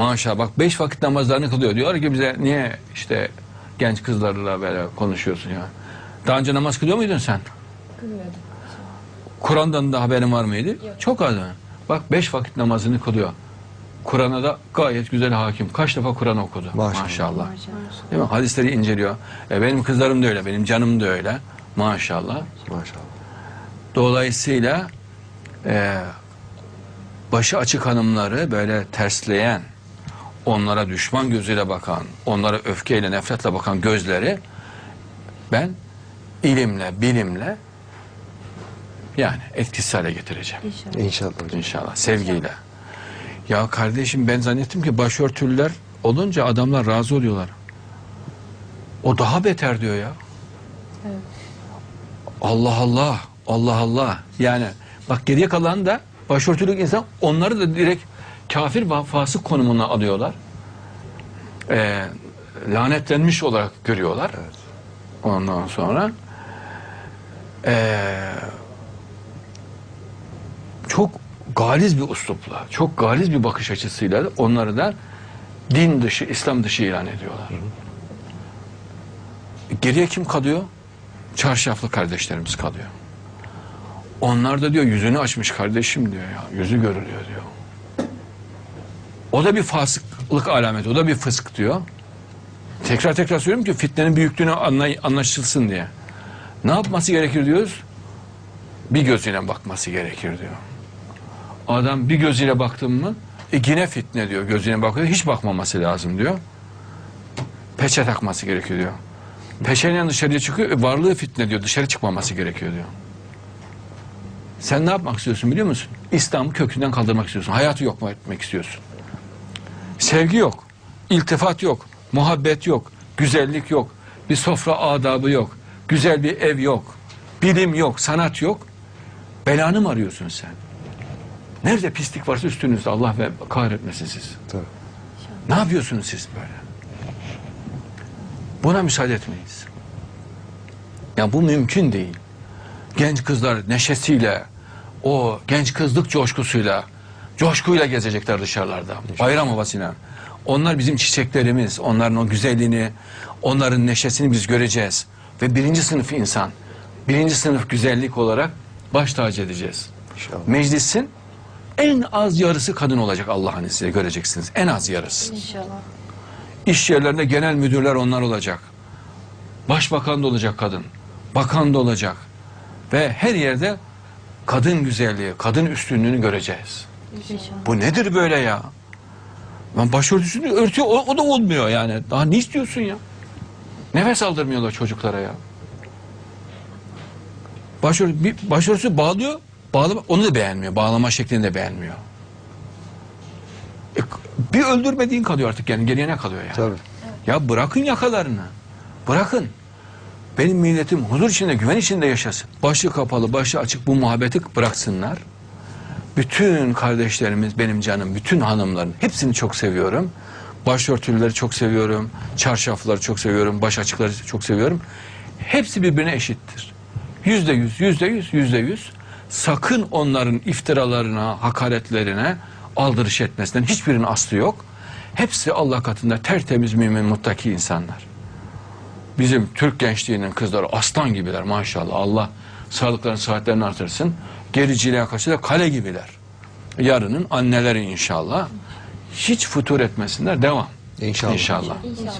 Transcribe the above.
Maşallah bak beş vakit namazlarını kılıyor. Diyor ki bize niye işte genç kızlarla böyle konuşuyorsun ya. Daha önce namaz kılıyor muydun sen? Kılıyordum. Kur'an'dan da haberin var mıydı? Yok. Çok az. Bak beş vakit namazını kılıyor. Kur'an'a da gayet güzel hakim. Kaç defa Kur'an okudu? Maşallah. Maşallah. Değil mi? Hadisleri inceliyor. E, benim kızlarım da öyle, benim canım da öyle. Maşallah. Maşallah. Dolayısıyla e, başı açık hanımları böyle tersleyen, onlara düşman gözüyle bakan, onlara öfkeyle, nefretle bakan gözleri ben ilimle, bilimle yani etkisiz hale getireceğim. İnşallah. İnşallah hocam. İnşallah. Sevgiyle. Ya kardeşim ben zannettim ki başörtülüler olunca adamlar razı oluyorlar. O daha beter diyor ya. Evet. Allah Allah. Allah Allah. Yani bak geriye kalan da başörtülük insan onları da direkt kafir ve fasık konumuna alıyorlar. Ee, lanetlenmiş olarak görüyorlar. Ondan sonra ee, çok galiz bir uslupla, çok galiz bir bakış açısıyla onları da din dışı, İslam dışı ilan ediyorlar. Geriye kim kalıyor? Çarşaflı kardeşlerimiz kalıyor. Onlar da diyor yüzünü açmış kardeşim diyor ya. Yüzü görülüyor diyor. O da bir fasıklık alameti. O da bir fısk diyor. Tekrar tekrar söylüyorum ki fitnenin büyüklüğünü anlaşılsın diye. Ne yapması gerekir diyoruz? Bir gözüyle bakması gerekir diyor. Adam bir gözüyle baktın mı e yine fitne diyor. Gözüne bakıyor. Hiç bakmaması lazım diyor. Peçe takması gerekiyor diyor. Peşeyle dışarıya çıkıyor. e, Varlığı fitne diyor. Dışarı çıkmaması gerekiyor diyor. Sen ne yapmak istiyorsun biliyor musun? İslam'ı kökünden kaldırmak istiyorsun. Hayatı yok mu etmek istiyorsun? Sevgi yok. iltifat yok. Muhabbet yok. Güzellik yok. Bir sofra adabı yok. Güzel bir ev yok. Bilim yok. Sanat yok. Belanı mı arıyorsun sen? Nerede pislik varsa üstünüzde Allah ve kahretmesin siz. Tabii. Ne yapıyorsunuz siz böyle? Buna müsaade etmeyiz. Ya bu mümkün değil. Genç kızlar neşesiyle, o genç kızlık coşkusuyla, coşkuyla gezecekler dışarılarda. Bayram havasıyla. Onlar bizim çiçeklerimiz, onların o güzelliğini, onların neşesini biz göreceğiz. Ve birinci sınıf insan, birinci sınıf güzellik olarak baş tacı edeceğiz. İnşallah. Meclisin en az yarısı kadın olacak Allah'ın izniyle göreceksiniz. En az yarısı. İnşallah. İş yerlerinde genel müdürler onlar olacak. Başbakan da olacak kadın. Bakan da olacak. Ve her yerde kadın güzelliği, kadın üstünlüğünü göreceğiz. İnşallah. Bu nedir böyle ya? Ben başörtüsünü örtüyor, o, o da olmuyor yani. Daha ne istiyorsun ya? Nefes aldırmıyorlar çocuklara ya. Başör, bir başörtüsü bağlıyor, bağlama, onu da beğenmiyor. Bağlama şeklini de beğenmiyor. E, bir öldürmediğin kalıyor artık yani. Geriye ne kalıyor ya? Tabii. Ya bırakın yakalarını. Bırakın. Benim milletim huzur içinde, güven içinde yaşasın. Başı kapalı, başı açık bu muhabbeti bıraksınlar. Bütün kardeşlerimiz, benim canım, bütün hanımların hepsini çok seviyorum. Başörtülüleri çok seviyorum. Çarşafları çok seviyorum. Baş açıkları çok seviyorum. Hepsi birbirine eşittir. Yüzde yüz, yüzde yüz, yüzde yüz. Sakın onların iftiralarına, hakaretlerine aldırış etmesinden hiçbirinin aslı yok. Hepsi Allah katında tertemiz mümin muttaki insanlar. Bizim Türk gençliğinin kızları aslan gibiler maşallah. Allah sağlıklarını sıhhatlerini artırsın. Gericiliğe karşı da kale gibiler. Yarının anneleri inşallah. Hiç futur etmesinler. Devam. İnşallah. İnşallah. İnşallah.